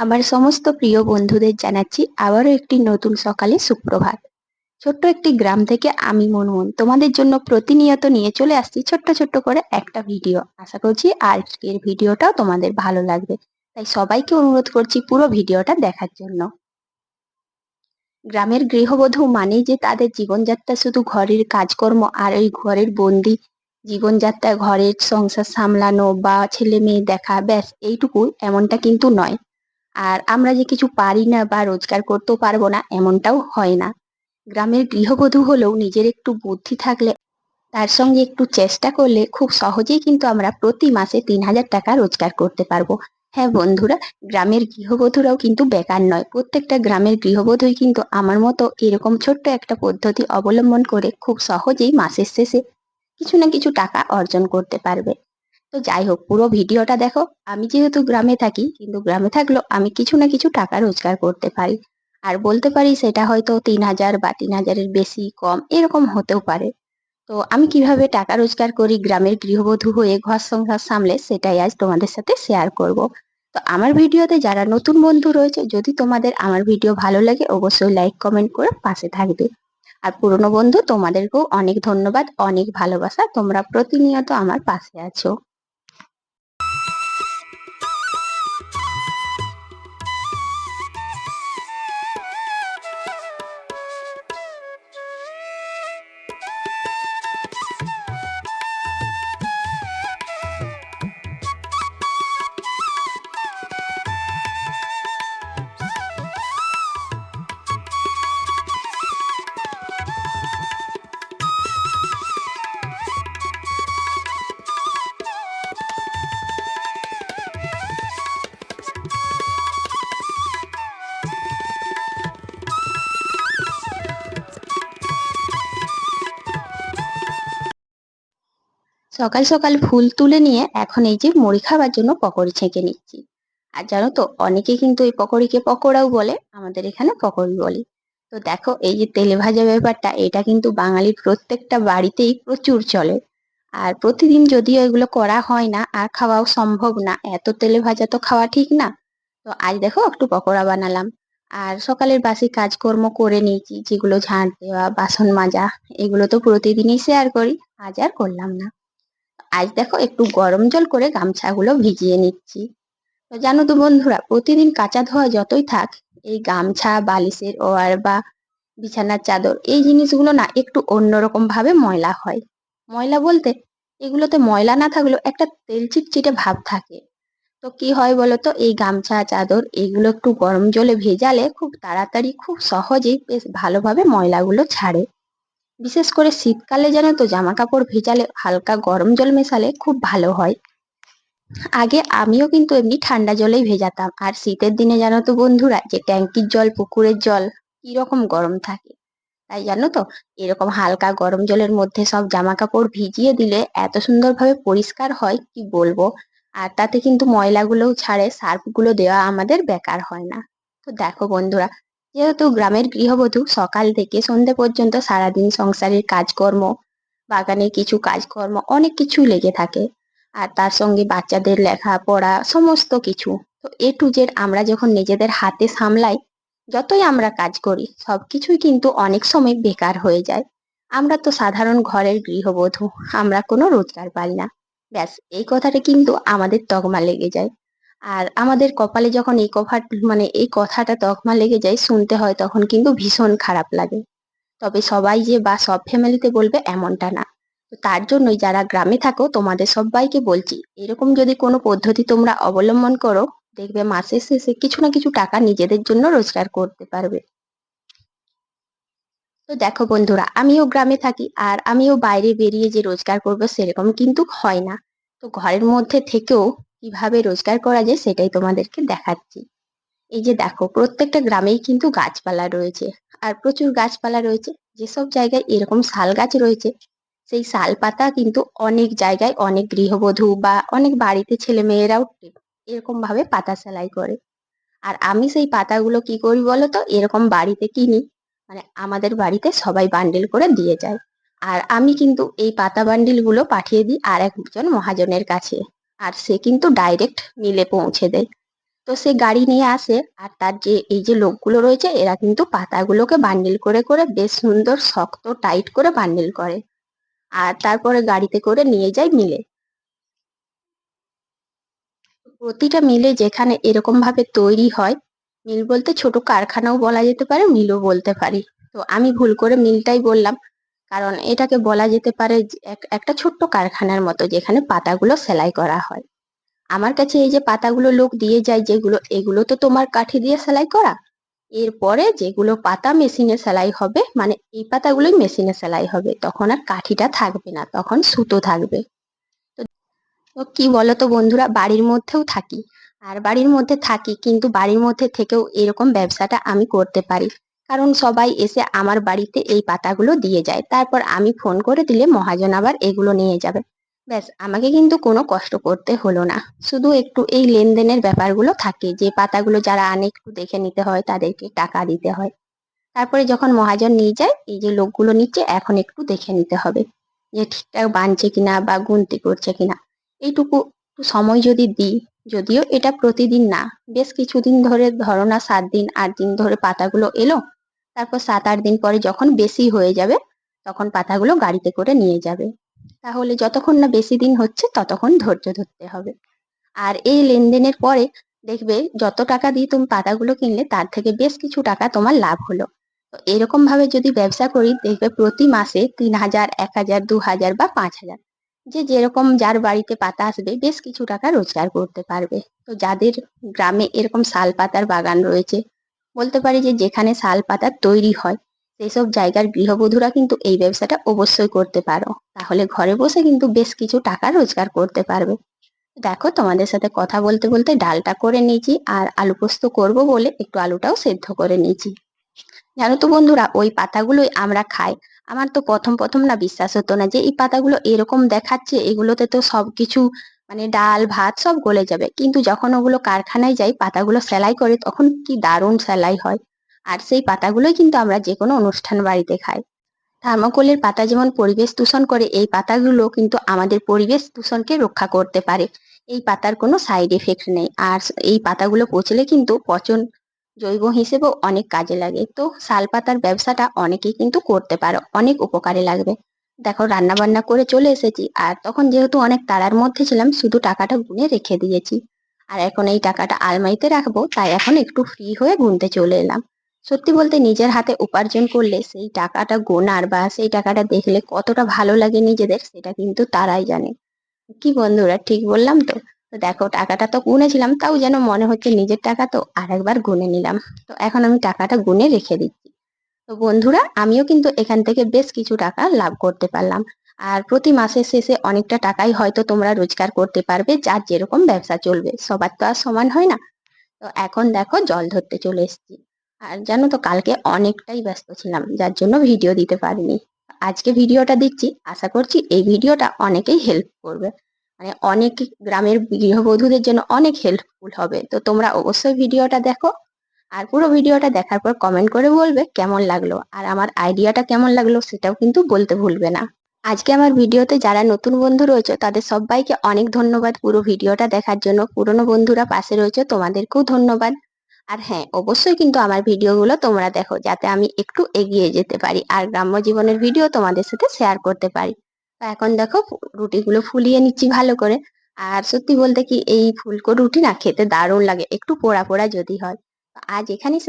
আমার সমস্ত প্রিয় বন্ধুদের জানাচ্ছি আবারও একটি নতুন সকালে সুপ্রভাত। ছোট্ট একটি গ্রাম থেকে আমি মনমোহন, তোমাদের জন্য প্রতিনিয়ত নিয়ে চলে আসছি ছোট্ট ছোট্ট করে একটা ভিডিও। আশা করছি আজকের ভিডিওটাও তোমাদের ভালো লাগবে। তাই সবাইকে অনুরোধ করছি পুরো ভিডিওটা দেখার জন্য। গ্রামের গৃহবধূ মানেই যে তাদের জীবনযাত্রা শুধু ঘরের কাজকর্ম আর ওই ঘরের বন্দি জীবনযাত্রা, ঘরের সংসার সামলানো বা ছেলে মেয়ে দেখা, ব্যাস এইটুকু এমনটা কিন্তু নয়। আর আমরা যে কিছু পারি না বা রোজগার করতেও পারব না, এমনটাও হয় না। গ্রামের গৃহবধূ হলেও নিজের একটু বুদ্ধি থাকলে, তার সঙ্গে একটু চেষ্টা করলে খুব সহজেই কিন্তু আমরা প্রতি মাসে তিন হাজার টাকা রোজগার করতে পারব। হ্যাঁ বন্ধুরা, গ্রামের গৃহবধূরাও কিন্তু বেকার নয়। প্রত্যেকটা গ্রামের গৃহবধূই কিন্তু আমার মতো এরকম ছোট্ট একটা পদ্ধতি অবলম্বন করে খুব সহজেই মাসের শেষে কিছু না কিছু টাকা অর্জন করতে পারবে। তো যাই হোক, পুরো ভিডিওটা দেখো। আমি যেহেতু গ্রামে থাকি, কিন্তু গ্রামে থাকলেও আমি কিছু না কিছু টাকা রোজগার করতে পারি। আর বলতে পারি সেটা হয়তো তিন হাজার বা তিন হাজারের বেশি কম, এরকম হতেও পারে। তো আমি কীভাবে টাকা রোজগার করি, গ্রামের গৃহবধূ হয়ে ঘর সংসার সামলে, সেটাই আজ তোমাদের সাথে শেয়ার করব। তো আমার ভিডিওতে যারা নতুন বন্ধু রয়েছে, যদি তোমাদের আমার ভিডিও ভালো লাগে, অবশ্যই লাইক কমেন্ট করে পাশে থাকবে। আর পুরনো বন্ধু, তোমাদেরকেও অনেক ধন্যবাদ, অনেক ভালোবাসা, তোমরা প্রতিনিয়ত আমার পাশে আছো। সকাল সকাল ফুল তুলে নিয়ে এখন এই যে মুড়ি খাবার জন্য পকোড়ি ছেঁকে নিচ্ছি। আর জানো তো, অনেকে কিন্তু এই পকোড়িকে পকোড়াও বলে, আমাদের এখানে পকোড়ি বলি। তো দেখো, এই যে তেলে ভাজা ব্যাপারটা, এটা কিন্তু বাঙালির প্রত্যেকটা বাড়িতেই প্রচুর চলে। আর প্রতিদিন যদিও এগুলো করা হয় না, আর খাওয়াও সম্ভব না, এত তেলে ভাজা তো খাওয়া ঠিক না। তো আজ দেখো, একটু পকোড়া বানালাম। আর সকালের বাসি কাজকর্ম করে নিয়েছি, যেগুলো ঝাঁট দেওয়া, বাসন মাজা, এগুলো তো প্রতিদিনই শেয়ার করি, আজ আর করলাম না। আজ দেখো একটু গরম জল করে গামছাগুলো ভিজিয়ে নিচ্ছি। তো জানো তো বন্ধুরা, প্রতিদিন কাঁচা ধোয়া যতই থাক, এই গামছা, বালিশের ওয়ার বা বিছানার চাদর, এই জিনিসগুলো না একটু অন্যরকম ভাবে ময়লা হয়। ময়লা বলতে এগুলোতে ময়লা না থাকলেও একটা তেল চিটচিটে ভাব থাকে। তো কি হয় বলতো, এই গামছা, চাদর এগুলো একটু গরম জলে ভেজালে খুব তাড়াতাড়ি, খুব সহজেই বেশ ভালোভাবে ময়লাগুলো ছাড়ে। বিশেষ করে শীতকালে জানো তো জামা কাপড় ভেজালে হালকা গরম জল মেশালে খুব ভালো হয়। আগে আমিও কিন্তু এমনি ঠান্ডা জলেই ভেজাতাম। আর শীতের দিনে জানো তো বন্ধুরা, যে ট্যাঙ্কির জল, পুকুরের জল, কীরকম গরম থাকে। তাই জানো তো, এরকম হালকা গরম জলের মধ্যে সব জামা কাপড় ভিজিয়ে দিলে এত সুন্দরভাবে পরিষ্কার হয়, কি বলব? আর তাতে কিন্তু ময়লাগুলোও ছাড়ে, সার্ফগুলো দেওয়া আমাদের বেকার হয় না। তো দেখো বন্ধুরা যেহেতু গ্রামের গৃহবধূ সকাল থেকে সন্ধে পর্যন্ত সারাদিন সংসারের কাজকর্ম বাগানের কিছু কাজকর্ম, অনেক কিছু লেগে থাকে। আর তার সঙ্গে বাচ্চাদের লেখা পড়া সমস্ত কিছু। তো এ টু জেড আমরা যখন নিজেদের হাতে সামলাই, যতই আমরা কাজ করি, সবকিছুই কিন্তু অনেক সময় বেকার হয়ে যায়। আমরা তো সাধারণ ঘরের গৃহবধূ, আমরা কোনো রোজগার পাই না। ব্যাস, এই কথাটা কিন্তু আমাদের তকমা লেগে যায়। আর আমাদের কপালে যখন এই কভার মানে এই কথাটা তকমা লেগে যায়, শুনতে হয় তখন কিন্তু ভীষণ খারাপ লাগে। তবে সবাই যে বা সব ফ্যামিলিতে বলবে এমনটা না। তো তার জন্যই যারা গ্রামে থাকো, তোমাদের সবাইকে বলছি, এরকম যদি কোনো পদ্ধতি তোমরা অবলম্বন করো, দেখবে মাসের শেষে কিছু না কিছু টাকা নিজেদের জন্য রোজগার করতে পারবে। তো দেখো বন্ধুরা, আমিও গ্রামে থাকি, আর আমিও বাইরে বেরিয়ে যে রোজগার করব সেরকম কিন্তু হয় না। তো ঘরের মধ্যে থেকেও কীভাবে রোজগার করা যায় সেটাই তোমাদেরকে দেখাচ্ছি। এই যে দেখো, প্রত্যেকটা গ্রামেই কিন্তু গাছপালা রয়েছে আর প্রচুর গাছপালা রয়েছে। যেসব জায়গায় এরকম শাল গাছ রয়েছে, সেই শাল পাতা কিন্তু অনেক জায়গায় অনেক গৃহবধূ বা অনেক বাড়িতে ছেলে মেয়েরাও এরকম ভাবে পাতা সেলাই করে। আর আমি সেই পাতাগুলো কি করি বলো তো এরকম বাড়িতে কিনি মানে আমাদের বাড়িতে সবাই বান্ডিল করে দিয়ে যায়। আর আমি কিন্তু এই পাতা বান্ডিলগুলো পাঠিয়ে দিই আর একজন মহাজনের কাছে। আর সে কিন্তু ডাইরেক্ট মিলে পৌঁছে দেয়। তো সে গাড়ি নিয়ে আসে আর তার যে, এই যে লোকগুলো রয়েছে, এরা কিন্তু পাতাগুলোকে বান্ডিল করে করে বেশ সুন্দর শক্ত টাইট করে বান্ডিল করে আর তারপরে গাড়িতে করে নিয়ে যায় মিলে প্রতিটা মিলে যেখানে এরকম ভাবে তৈরি হয় মিল বলতে ছোট কারখানাও বলা যেতে পারে মিলও বলতে পারি। তো আমি ভুল করে মিলটাই বললাম। কারণ এটাকে বলা যেতে পারে একটা ছোট্ট কারখানার মতো যেখানে পাতাগুলো সেলাই করা হয়। আমার কাছে এই যে পাতাগুলো লোক দিয়ে যায়, যেগুলো, এগুলো তো তোমার কাঠি দিয়ে সেলাই করা। এরপরে যেগুলো পাতা মেশিনে সেলাই হবে মানে এই পাতাগুলোই মেশিনে সেলাই হবে, তখন আর কাঠিটা থাকবে না, তখন সুতো থাকবে। তো কি বলতো বন্ধুরা, বাড়ির মধ্যেও থাকি। আর বাড়ির মধ্যে থাকি, কিন্তু বাড়ির মধ্যে থেকেও এরকম ব্যবসাটা আমি করতে পারি। কারণ সবাই এসে আমার বাড়িতে এই পাতাগুলো দিয়ে যায়। তারপর আমি ফোন করে দিলে মহাজন আবার এগুলো নিয়ে যাবে। ব্যাস, আমাকে কিন্তু কোনো কষ্ট করতে হলো না। শুধু একটু এই লেনদেনের ব্যাপারগুলো থাকে, যে পাতাগুলো যারা আনে একটু দেখে নিতে হয়, তাদেরকে টাকা দিতে হয়। তারপরে যখন মহাজন নিয়ে যায়, এই যে লোকগুলো নিচ্ছে, এখন একটু দেখে নিতে হবে, যে ঠিকঠাক বানছে কিনা বা গুনতি করছে কিনা। এইটুকু একটু সময় যদি দিই, যদিও এটা প্রতিদিন না, বেশ কিছুদিন ধরে ধরো না, সাত দিন, আট দিন ধরে পাতাগুলো এলো তারপর সাত আট দিন পরে যখন বেশি হয়ে যাবে, তখন পাতাগুলো গাড়িতে করে নিয়ে যাবে। তাহলে যতক্ষণ না বেশি দিন হচ্ছে, ততক্ষণ ধৈর্য ধরতে হবে। আর এই লেনদেনের পরে দেখবে যত টাকা দিয়ে তুমি পাতাগুলো কিনলে, তার থেকে বেশ কিছু টাকা তোমার লাভ হলো। তো এরকম ভাবে যদি ব্যবসা করি, দেখবে প্রতি মাসে তিন হাজার, এক হাজার, দু হাজার বা পাঁচ হাজার। যে যেরকম যার বাড়িতে পাতা আসবে, বেশ কিছু টাকা রোজগার করতে পারবে। তো যাদের গ্রামে এরকম শাল পাতার বাগান রয়েছে বলতে পারি যে যেখানে শাল পাতার তৈরি হয়, সেসব জায়গার গৃহবধূরা কিন্তু এই ব্যবসাটা অবশ্যই করতে পারো। তাহলে ঘরে বসে কিন্তু বেশ কিছু টাকা রোজগার করতে পারবে। দেখো, তোমাদের সাথে কথা বলতে বলতে ডালটা করে নিয়েছি আর আলু পোস্ত করব বলে একটু আলুটাও সেদ্ধ করে নিয়েছি। জানো তো বন্ধুরা, ওই পাতাগুলোই আমরা খাই। আমার তো প্রথম প্রথম না বিশ্বাস হতো না যে এই পাতাগুলো এরকম দেখাচ্ছে, এগুলোতে তো সবকিছু মানে ডাল, ভাত সব গলে যাবে। কিন্তু যখন ওগুলো কারখানায় যাই, পাতাগুলো সেলাই করে, তখন কি দারুণ সেলাই হয়। আর সেই পাতাগুলোই কিন্তু আমরা যে কোনো অনুষ্ঠান বাড়িতে খাই। থার্মোকলের পাতা যেমন পরিবেশ দূষণ করে, এই পাতাগুলো কিন্তু আমাদের পরিবেশ দূষণকে রক্ষা করতে পারে। এই পাতার কোনো সাইড এফেক্ট নেই। আর এই পাতাগুলো পচলে কিন্তু পচন জৈব হিসেবেও অনেক কাজে লাগে। তো শাল পাতার ব্যবসাটা অনেকেই কিন্তু করতে পারো, অনেক উপকারে লাগবে। দেখো রান্না বান্না করে চলে এসেছি। আর তখন যেহেতু অনেক তাড়ার মধ্যে ছিলাম, শুধু টাকাটা গুনে রেখে দিয়েছি। আর এখন এই টাকাটা আলমারিতে রাখব, তাই এখন একটু ফ্রি হয়ে গুনতে চলে এলাম। সত্যি বলতে নিজের হাতে উপার্জন করলে সেই টাকাটা গোনার বা সেই টাকাটা দেখলে কতটা ভালো লাগে নিজেদের, সেটা কিন্তু তারাই জানে। কি বন্ধুরা, ঠিক বললাম তো? তো দেখো, টাকাটা তো গুনেছিলাম, তাও যেন মনে হচ্ছে নিজের টাকা তো আরেকবার গুনে নিলাম। তো এখন আমি টাকাটা গুনে রেখে দিচ্ছি। তো বন্ধুরা, আমিও কিন্তু এখান থেকে বেশ কিছু টাকা লাভ করতে পারলাম। আর প্রতি মাসের শেষে অনেকটা টাকাই হয়তো তোমরা রোজগার করতে পারবে, যার যেরকম ব্যবসা চলবে। সবার তো আর সমান হয় না। তো এখন দেখো, জল ধরতে চলে এসেছি। আর জানো তো, কালকে অনেকটাই ব্যস্ত ছিলাম, যার জন্য ভিডিও দিতে পারিনি। আজকে ভিডিওটা দিচ্ছি, আশা করছি এই ভিডিওটা অনেকেই হেল্প করবে। মানে অনেক গ্রামের গৃহবধূদের জন্য অনেক হেল্পফুল হবে। তো তোমরা অবশ্যই ভিডিওটা দেখো। আর পুরো ভিডিওটা দেখার পর কমেন্ট করে বলবে কেমন লাগল। আর আমার আইডিয়াটা কেমন লাগল সেটাও কিন্তু বলতে ভুলবে না। আজকে আমার ভিডিওতে যারা নতুন বন্ধু রয়েছে, তাদের সবাইকে অনেক ধন্যবাদ পুরো ভিডিওটা দেখার জন্য। পুরনো বন্ধুরা পাশে রয়েছে, তোমাদেরকেও ধন্যবাদ। আর হ্যাঁ অবশ্যই কিন্তু আমার ভিডিওগুলো তোমরা দেখো, যাতে আমি একটু এগিয়ে যেতে পারি আর গ্রাম্য জীবনের ভিডিও তোমাদের সাথে শেয়ার করতে পারি। তো এখন দেখো, রুটিগুলো ফুলিয়ে নিচ্ছি ভালো করে। আর সত্যি বলতে কি, এই ফুলকো রুটি না খেতে দারুণ লাগে, একটু পোড়া পোড়া যদি হয়। আজ এখানেই